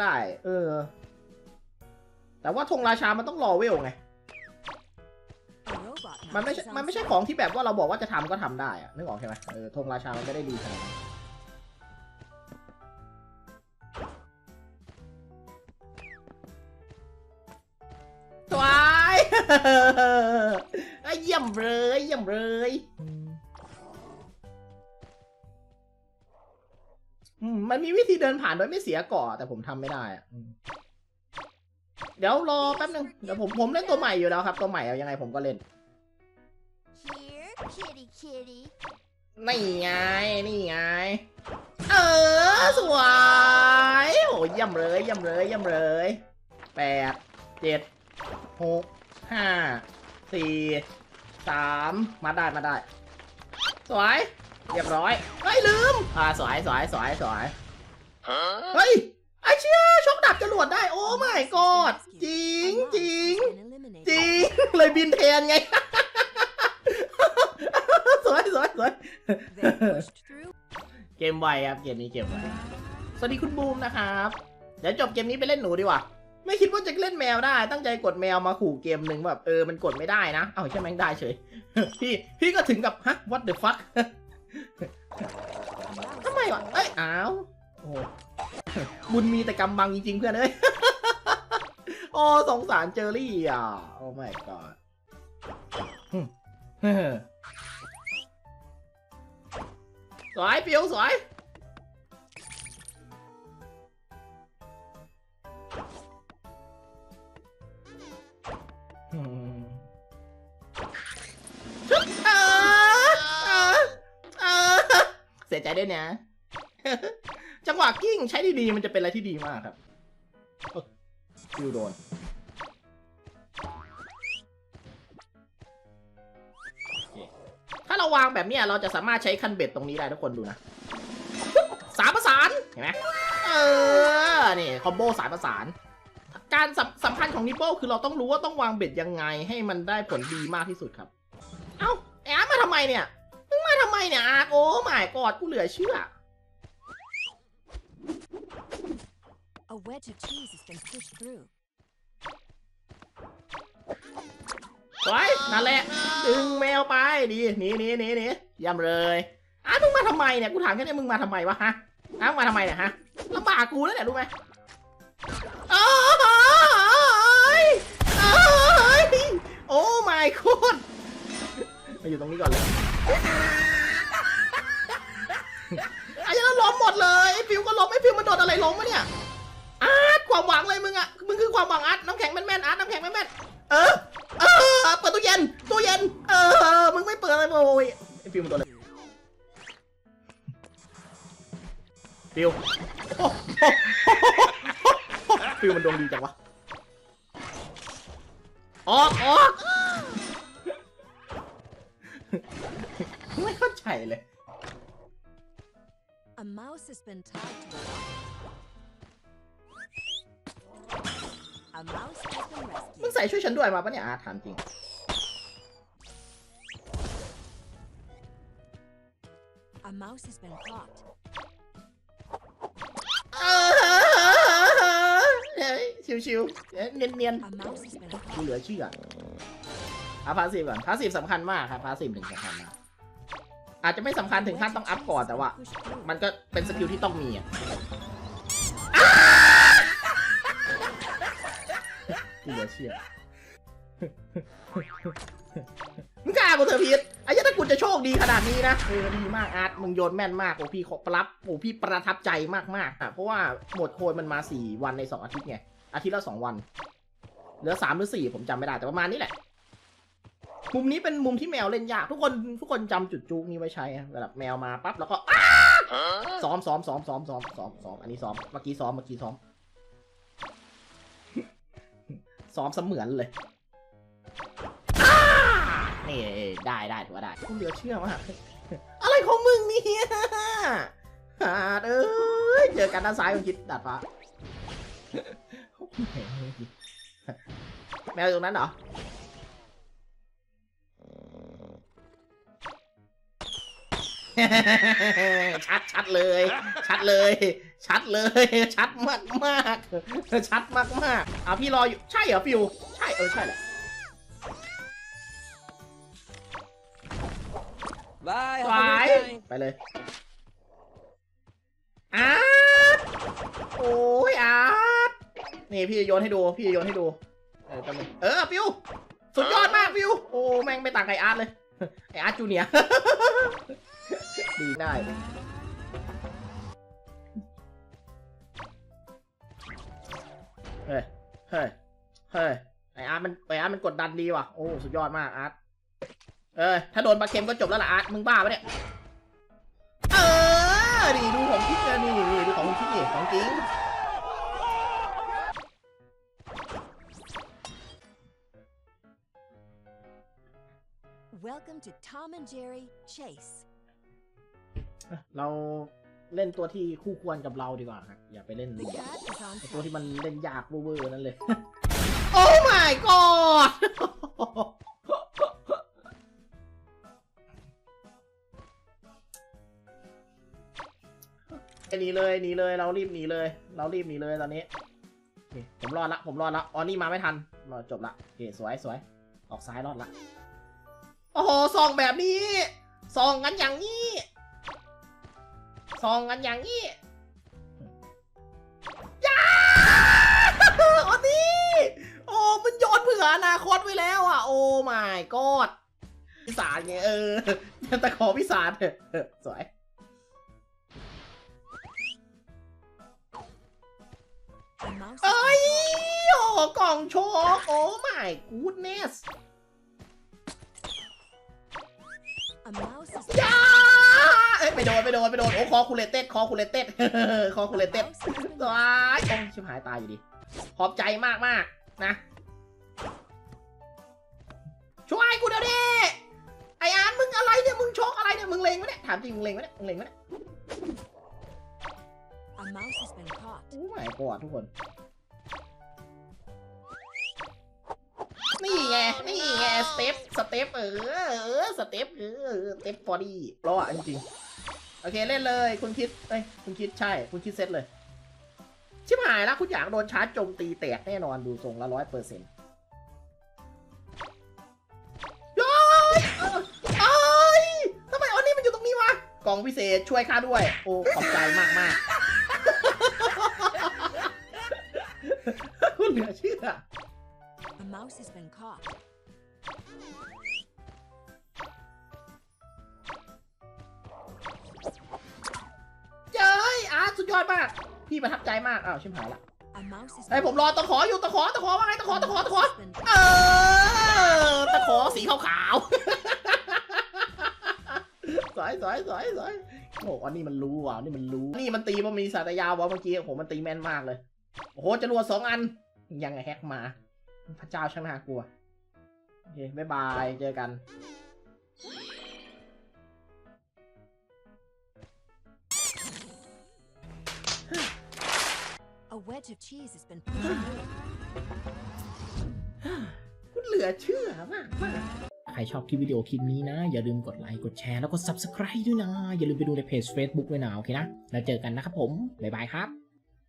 ได้ เออ แต่ว่าธงราชามันต้องรอเวลไง มันไม่ใช่ มันไม่ใช่ของที่แบบว่าเราบอกว่าจะทำก็ทำได้อะนึกออกใช่ไหมเออธงราชามันไม่ได้ดีขนาดนั้นสวยไอ้เยี่ยมเลยเยี่ยมเลย มมันมีวิธีเดินผ่านโดยไม่เสียเกาะแต่ผมทำไม่ได้อะอืมเดี๋ยวรอแป๊บนึงเดี๋ยวผมผมเล่นตัวใหม่อยู่แล้วครับ ตัวใหม่เอายังไงผมก็เล่น Here, kitty, kitty. นี่ไง นี่ไง เออ สวยโอ้ยเยี่ยมเลยเยี่ยมเลยเยี่ยมเลยแปดเจ็ดหกห้าสี่สามมาได้มาได้ สวย เรียบร้อยเฮ้ยลืม อ่า สวยสวยสวยสวย เฮ้ย ไอเชี่ยช็อกดับจรวดได้ โอ้ไม่กอด จริงจริงจริง เลยบินแทนไง สวยสวยสวยเกมไวครับ เกมนี้เกมไวสวัสดีคุณบูมนะครับ เดี๋ยวจบเกมนี้ไปเล่นหนูดีกว่า ไม่คิดว่าจะเล่นแมวได้ ตั้งใจกดแมวมาขู่เกมหนึ่งแบบเออ มันกดไม่ได้นะ เอ้าใช่ไหมได้เฉย พี่ พี่ก็ถึงกับ ฮะ what the fuck ทำไมวะเอ้ยอ้าว โอ้บุญมีแต่กำบังจริงๆเพื่อนเอ้ย โอ้สงสารเจอรี่อะ โอ้ my god อืมเฮ้อสวยปิวสวยอืมชุดเออเออเออเสียใจด้วยนะ จังหวะกิ้งใช้ดีๆมันจะเป็นอะไรที่ดีมากครับเอ้อฟิวโดนถ้าเราวางแบบนี้เราจะสามารถใช้คันเบ็ดตรงนี้ได้ทุกคนดูนะสามประสานเห็นไหมเออ นี่คอมโบสายประสาน การสำสำคัญของนิปโป้คือเราต้องรู้ว่าต้องวางเบ็ดยังไงให้มันได้ผลดีมากที่สุดครับ เอ้าไอ้าร์ตมาทำไมเนี่ย มึงมาทำไมเนี่ยอาร์โอ้หมายกอดกูเหลือเชื่อ A wedge of cheese has been pushed through. สวยนั่นแหละ ดึงแมวไปดีหนีหนีหนีหนีเยำเลยอ้าวมึงมาทำไมเนี่ยกูถามแค่นี้มึงมาทำไมวะฮะอ้าวมาทำไมเนี่ยฮะลำบากกูแล้วเนี่ยรู้ไหมโอ้ยโอ้ยโอ้ my god มาอยู่ตรงนี้ก่อนเลยไอ้ยันล้มหมดเลยไอ้ฟิวก็ล้มไอ้ฟิวมันโดนอะไรล้มวะเนี่ย ความหวังเลยมึงอะมึงคือความหวังอาร์ตน้ำแข็งแม่นๆอาร์ตน้ำแข็งแม่นๆเออเออเปิดตู้เย็นตู้เย็น เออมึงไม่เปิดเลยโอ้ยไอฟิวมันโดนอะไรฟิวฟิวมันดวงดีจังวะออกออกไม่เข้าใจเลย มึง rescued. ใส่ช่วยฉันด้วยมาปะเนี่ยอาถามจริง A mouse has been caught. เออเฮ้ยชิวๆเอ๊ะเนียน A mouse has been ๆกู caught. เหลือเชื่อเอาพาสซีฟก่อนพาสซีฟสำคัญมากครับพาสซีฟหนึ่งสำคัญมากอาจจะไม่สำคัญถึงขั้นต้องอัพก่อนแต่ว่า Pushed through. มันก็เป็นสกิลที่ต้องมีอะ กูเหลือเชื่อมึงกล้ากูเถอะพีทไอ้ยัยถ้ากูจะโชคดีขนาดนี้นะเออดีมากอาร์ตมึงโยนแม่นมากโอ้พี่ขอปรับโอ้พี่ประทับใจมากๆอะเพราะว่าหมดโคนมันมาสี่วันในสองอาทิตย์ไงอาทิตย์ละสองวัน เหลือสามหรือสี่ผมจำไม่ได้แต่ประมาณนี้แหละ มุมนี้เป็นมุมที่แมวเล่นยากทุกคนทุกคนจำจุดจูกนี้ไว้ใช้นะเวลาแมวมาปั๊บแล้วก็อ้าซ้อมซ้อมซ้อมซ้อมซ้อมซ้อมซ้อมอันนี้ซ้อมเมื่อกี้ซ้อมเมื่อกี้ซ้อม ซ้อมเสมือนเลยอ้านี่ได้ได้ถือว่าได้คุณเหลือเชื่อมากอะไรของมึงเนี่ยหาดเอ้ยเจอกันด้านซ้ายของคิดดาดฟ้าแมวอยู่ตรงนั้นเหรอ ชัดชัดเลย ชัดเลย ชัดเลย ชัดมากมากๆชัดมากมากๆอะพี่รออยู่ใช่เหรอฟิวใช่เออใช่แหละ Bye. สว Have a าย good time. ไปเลยอาร์ตโอ้ยอาร์ตนี่พี่จะโยนให้ดูพี่จะโยนให้ดูเออแป๊บนึงเออฟิวสุดยอดมากฟิวโอ้แม่งไม่ต่างไออาร์ตเลยไออาร์ตจูเนียร์ ดีได้ เฮ้ย เฮ้ย เฮ้ย ไออาร์ตมันไออาร์ตมันกดดันดีว่ะ โอ้สุดยอดมากอาร์ต เออ ถ้าโดนปลาเค็มก็จบแล้วล่ะอาร์ต มึงบ้าปะเนี่ย เออนี่ดูของคิดเลยนี่นี่ดูของคุณคิดนี่ของจริง เราเล่นตัวที่คู่ควรกับเราดีกว่าครับอย่าไปเล่น The cat is on ไอ้ตัว fire. ที่มันเล่นยากเวอร์ๆนั่นเลย โอ้ my god หนีเลยหนีเลยเรารีบหนีเลย เรารีบหนีเลยตอนนี้นี่ผมรอดละผมรอดละอ๋อนี่มาไม่ทันมาจบละโอเคสวยสวยออกซ้ายรอดละโอ้โหซองแบบนี้ซองกันอย่างนี้ ซองกันอย่างนี้ยาโอันนี้โอ้มันโยนเผื่ออนาคตไว้แล้วอะ โอ้ my god พิสารไงเออยังตะขอพิสารเถอะสวยเอ้ยโอ้กล่องโชคโอ้ my goodness โดนไปโดนไปโดนโอ้คอคูเลเต็ดคอคูเลเต็ดคอคูเล a เต็ด mouse has been ตายโอ้ชิบหายตายอยู่ดีขอบใจมากมากๆนะ ช่วยกูเดี๋ยวดิไออานมึงอะไรเนี่ยมึงโชคอะไรเนี่ยมึงเลงไหมเนี่ยถามจริงมึงเลงไหมเนี่ยมึงเลงไหมเนี่ย A mouse has been caught. โอ้ไม่กอดทุกคนนี่ไง นี่ไง สเต็ป สเต็ป เออ เออ สเต็ป เออ สเต็ปพอดีรออะจริงๆ โอเคเล่นเลย คุณคิดเอ้ยคุณคิดใช่ คุณคิดเซตเลย ชิบหายแล้วคุณอยากโดนชาร์จโจมตีแตกแน่นอนดูทรงละร้อยเปอร์เซ็นต์ย้อยเอ้ยทำไมอันนี้มันอยู่ตรงนี้วะกล่องพิเศษช่วยข้าด้วย โอ้ขอบใจมากมากคุณเหลือเชื่อ มากพี่ประทับใจมากอ้าวชิมหายละ A mouse has ไอ้ย been ผมรอตะขออยู่ตะขอตะขอว่าไงตะขอตะขอตะขอ has been เออตะขอสีขาวๆสวยสวยสวยสวยโอ้อันนี้มันรู้ว่ะอันนี่มันรู้ นี่มันตีมันมีสาตยาวะเมื่อกี้โอ้โหมันตีแม่นมากเลยโอ้โหจรวดสองอันยังไงแฮกมา พระเจ้าช่างน่ากลัวโอเคบ๊ายบายเจอกัน wedge of cheese has been put in the คุณเหลือเชื่อมากมากใครชอบคลิปวิดีโอคลิปนี้นะ อย่าลืมกดไลค์กดแชร์แล้วก็ Subscribe ด้วยนะ อย่าลืมไปดูในเพจ Facebook ด้วยนะ โอเคนะ แล้วเจอกันนะครับผม บ๊ายบายครับ